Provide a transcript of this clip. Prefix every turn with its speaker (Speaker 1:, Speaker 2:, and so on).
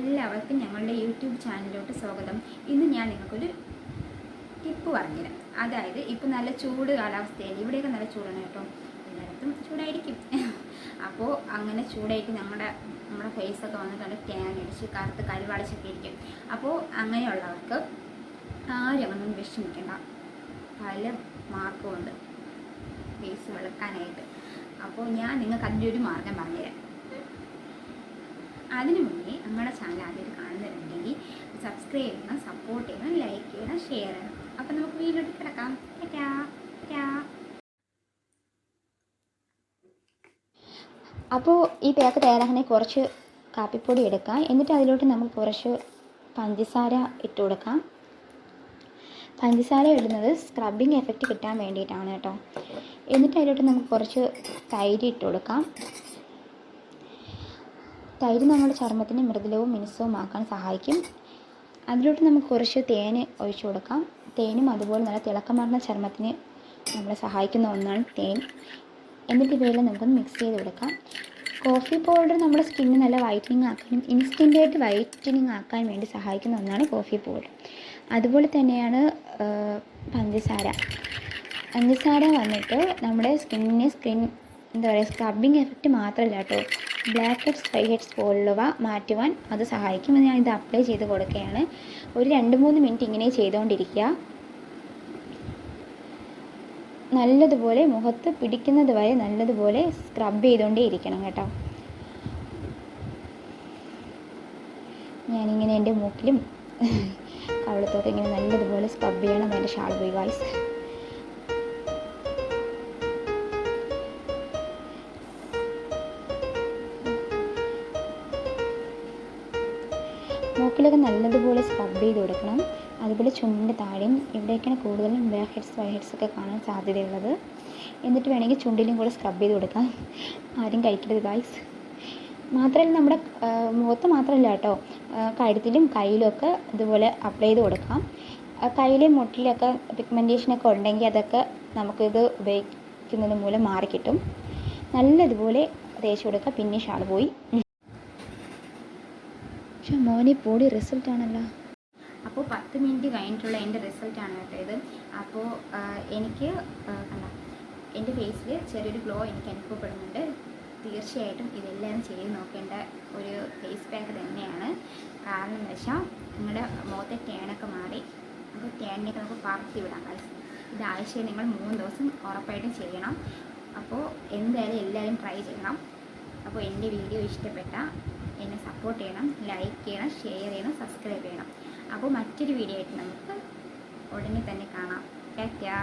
Speaker 1: എല്ലാവർക്കും ഞങ്ങളുടെ യൂട്യൂബ് ചാനലിലോട്ട് സ്വാഗതം. ഇന്ന് ഞാൻ നിങ്ങൾക്കൊരു ടിപ്പ് പറഞ്ഞുതരാം. അതായത് ഇപ്പം നല്ല ചൂട് കാലാവസ്ഥയാണ് ഇവിടെയൊക്കെ നല്ല ചൂടാണ് കേട്ടോ. എല്ലായിടത്തും ചൂടായിരിക്കും. അപ്പോൾ അങ്ങനെ ചൂടായിട്ട് ഞങ്ങളുടെ നമ്മുടെ ഫേസൊക്കെ വന്നിട്ട് നല്ല ടാൻ അടിച്ച് കറുത്ത് കരുവാളിച്ചൊക്കെ ഇരിക്കും. അപ്പോൾ അങ്ങനെയുള്ളവർക്ക് ആരും അങ്ങനെ വിഷമിക്കേണ്ട. പല മാർഗമുണ്ട് ഫേസ് വെളുക്കാനായിട്ട്. അപ്പോൾ ഞാൻ നിങ്ങൾക്ക് അതിന്റെ ഒരു മാർഗം പറഞ്ഞുതരാം. അതിനു മുന്നേ നമ്മുടെ ചാനൽ ആദ്യമായിട്ട് കാണുന്നുണ്ടെങ്കിൽ സബ്സ്ക്രൈബ് ചെയ്യണം സപ്പോർട്ട് ചെയ്യണം ലൈക്ക് ചെയ്യണം ഷെയർ ചെയ്യണം. അപ്പം നമുക്ക് വീട്ടിലോട്ട് കിടക്കാം. ടാ ടാ
Speaker 2: അപ്പോൾ ഈ പേക്ക് തയ്യാറാക്കണേ കുറച്ച് കാപ്പിപ്പൊടി എടുക്കാം. എന്നിട്ട് അതിലോട്ട് നമ്മൾ കുറച്ച് പഞ്ചസാര ഇട്ട് കൊടുക്കാം. പഞ്ചസാര ഇടുന്നത് സ്ക്രബിങ് എഫക്റ്റ് കിട്ടാൻ വേണ്ടിയിട്ടാണ് കേട്ടോ. എന്നിട്ട് അതിലോട്ട് നമുക്ക് കുറച്ച് തൈര് ഇട്ട് കൊടുക്കാം. തൈര് നമ്മുടെ ചർമ്മത്തിന് മൃദുലവും മിനുസവുമാക്കാൻ സഹായിക്കും. അതിലോട്ട് നമുക്ക് കുറച്ച് തേൻ ഒഴിച്ചു കൊടുക്കാം. തേനും അതുപോലെ നല്ല തിളക്കമാർന്ന ചർമ്മത്തിന് നമ്മളെ സഹായിക്കുന്ന ഒന്നാണ് തേൻ. എന്നിട്ട് ഇവയെല്ലാം നമുക്കൊന്ന് മിക്സ് ചെയ്ത് കൊടുക്കാം. കോഫി പൗഡർ നമ്മുടെ സ്കിന്നിന് നല്ല വൈറ്റനിങ് ആക്കാനും ഇൻസ്റ്റന്റായിട്ട് വൈറ്റനിങ് ആക്കാൻ വേണ്ടി സഹായിക്കുന്ന ഒന്നാണ് കോഫി പൗഡർ അതുപോലെ തന്നെയാണ് പഞ്ചസാര. പഞ്ചസാര വന്നിട്ട് നമ്മുടെ സ്കിന്നിന് സ്കിൻ എന്താ പറയുക സ്ക്രബിങ് എഫക്റ്റ് മാത്രമല്ല കേട്ടോ. ബ്ലാക്ക് ഹെഡ്സ് വൈ ഹെഡ്സ് പോലുള്ളവ മാറ്റുവാൻ അത് സഹായിക്കും ഞാൻ ഇത് അപ്ലൈ ചെയ്ത് കൊടുക്കുകയാണ്. ഒരു രണ്ട് മൂന്ന് മിനിറ്റ് ഇങ്ങനെ ചെയ്തുകൊണ്ടിരിക്കുക നല്ലതുപോലെ മുഖത്ത് പിടിക്കുന്നത് വരെ നല്ലതുപോലെ സ്ക്രബ് ചെയ്തുകൊണ്ടേ ഇരിക്കണം കേട്ടോ. ഞാനിങ്ങനെ എന്റെ മൂക്കിലും കവളത്തോട്ട് ഇങ്ങനെ നല്ലതുപോലെ സ്ക്രബ് ചെയ്യണം എന്റെ ഷാൾ പോയി വായിസ് മൂക്കിലൊക്കെ നല്ലതുപോലെ സ്ക്രബ് ചെയ്ത് കൊടുക്കണം. അതുപോലെ ചുണ്ടിന്റെ താഴെയും ഇവിടെയൊക്കെയാണ് കൂടുതലും ബേ ഹെഡ്സ് വൈ ഹെഡ്സ് ഒക്കെ കാണാൻ സാധ്യതയുള്ളത്. എന്നിട്ട് വേണമെങ്കിൽ ചുണ്ടിലും കൂടെ സ്ക്രബ് ചെയ്ത് കൊടുക്കാം. ആരും കഴിക്കരുത് ഗായ്സ് മാത്രമല്ല നമ്മുടെ മുഖത്ത് മാത്രമല്ല കേട്ടോ കഴുത്തിലും കയ്യിലും ഒക്കെ ഇതുപോലെ അപ്ലൈ ചെയ്ത് കൊടുക്കാം. കയ്യിലും മുട്ടിലൊക്കെ പിഗ്മെന്റേഷനൊക്കെ ഉണ്ടെങ്കിൽ അതൊക്കെ നമുക്കിത് ഉപയോഗിക്കുന്നത് മൂലം മാറിക്കിട്ടും നല്ലതുപോലെ തേച്ച് കൊടുക്കുക പിന്നെ ഷാൾ പോയി. പക്ഷെ മോനെ റിസൾട്ട് ആണല്ലോ.
Speaker 1: അപ്പോൾ പത്ത് മിനിറ്റ് കഴിഞ്ഞിട്ടുള്ള എന്റെ റിസൾട്ടാണ് കേട്ടോ ഇത്. അപ്പോൾ എനിക്ക് കണ്ട എന്റെ ഫേസിൽ ചെറിയൊരു ഗ്ലോ എനിക്ക് അനുഭവപ്പെടുന്നുണ്ട്. തീർച്ചയായിട്ടും ഇതെല്ലാം ചെയ്ത് നോക്കേണ്ട ഒരു ഫേസ് പാക്ക് തന്നെയാണ്. കാരണം എന്ന് വെച്ചാൽ നിങ്ങളുടെ മുഖത്തെ ടേണൊക്കെ മാറി അപ്പോൾ ടേണിനൊക്കെ നമുക്ക് പറത്തി വിടാം guys. ഇത് ആഴ്ചയിൽ നിങ്ങൾ മൂന്ന് ദിവസം ഉറപ്പായിട്ടും ചെയ്യണം. അപ്പോൾ എന്തായാലും എല്ലാവരും ട്രൈ ചെയ്യണം. അപ്പോൾ എന്റെ വീഡിയോ ഇഷ്ടപ്പെട്ട എന്നെ സപ്പോർട്ട് ചെയ്യണം ലൈക്ക് ചെയ്യണം ഷെയർ ചെയ്യണം സബ്സ്ക്രൈബ് ചെയ്യണം. അപ്പോൾ മറ്റൊരു വീഡിയോ ആയിട്ട് നമുക്ക് ഉടനെ തന്നെ കാണാം. ടാറ്റാ